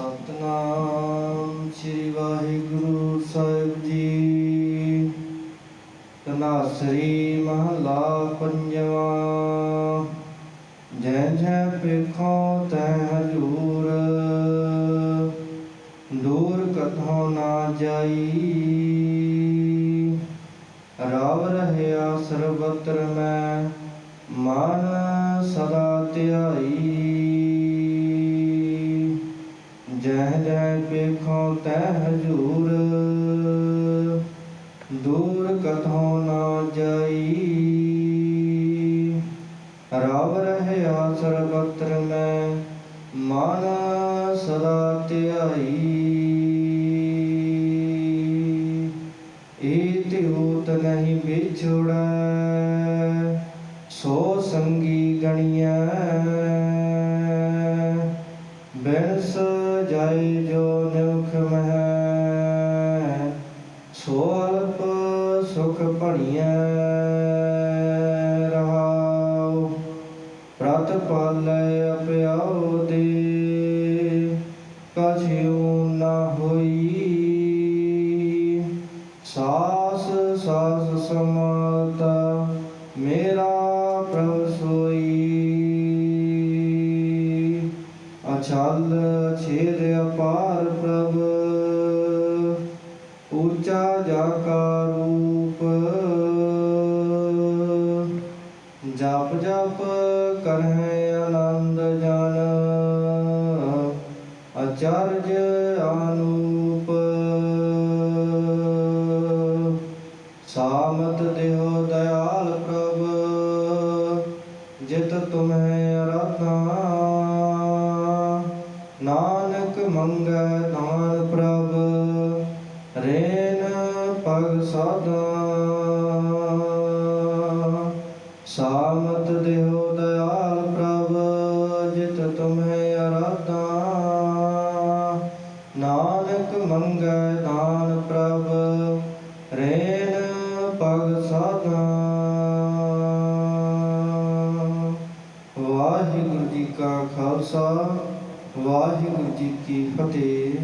ਸਤਨਾਮ ਸ੍ਰੀ ਵਾਹਿਗੁਰੂ ਸਾਹਿਬ ਜੀ। ਤਨਾਸਰੀ ਮਹਲਾ ਪੰਜਵਾ ਜੈ ਜੈ ਪੇਖੋ ਤੈ ਹਜੂਰ। ਦੂਰ ਕਥੋਂ ਨਾ ਜਾਈ। ਰਾਵ ਰਹਿਆ ਸਰਬਤਰ ਮੈਂ, ਮਨ ਸਦਾ ਧਿਆਈ। ਤੈ ਹਜੂਰ, ਦੂਰ ਕਥੋਂ ਨਾ ਜਾਈ। ਰਵ ਰਹਿਆ ਸਰਬਤਰ ਮੈਂ, ਮਨ ਸਦਾ ਧਿਆਈ। ਏ ਤਿਉਤ ਨਹੀਂ ਵਿਛੜੈ, ਸੋ ਸੰਗੀ ਗਣੀਐ। ਬਿਨ ਸਜਾਏ ਸੁਖ ਭਣੀਐ ਰਹਾਉ, ਪ੍ਰਤ ਪਾਲੈ ਅਪਿਆਉ ਦੇ। ਕਛਿਉ ਨਾ ਹੋਈ, ਸਾਸ ਸਾਸ ਸਮਾਤਾ ਮੇਰਾ ਪ੍ਰਭ ਸੋਈ। ਅਛਲ ਛੇਦ ਅਪਾਰ ਪ੍ਰਭ ਜਪ ਜਪ ਕਰਹਿ ਆਨੰਦ ਜਨ। ਅਚਰਜ ਅਨੂਪ ਸਾਮਤ ਦੇਹੁ ਦਇਆਲ ਪ੍ਰਭ, ਜਿਤ ਤੁਮਹਿ ਅਰਾਧਨਾ। ਨਾਨਕ ਮੰਗੈ ਦਾਨ ਪ੍ਰਭ, ਰੇਨ ਪਗ ਸਦਾ ਮੰਗੈ ਦਾਨ ਪ੍ਰਭ ਰੇਨ ਪਗ ਸਾਧਾ ਵਾਹਿਗੁਰੂ ਜੀ ਕਾ ਖਾਲਸਾ ਵਾਹਿਗੁਰੂ ਜੀ ਕੀ ਫਤਿਹ।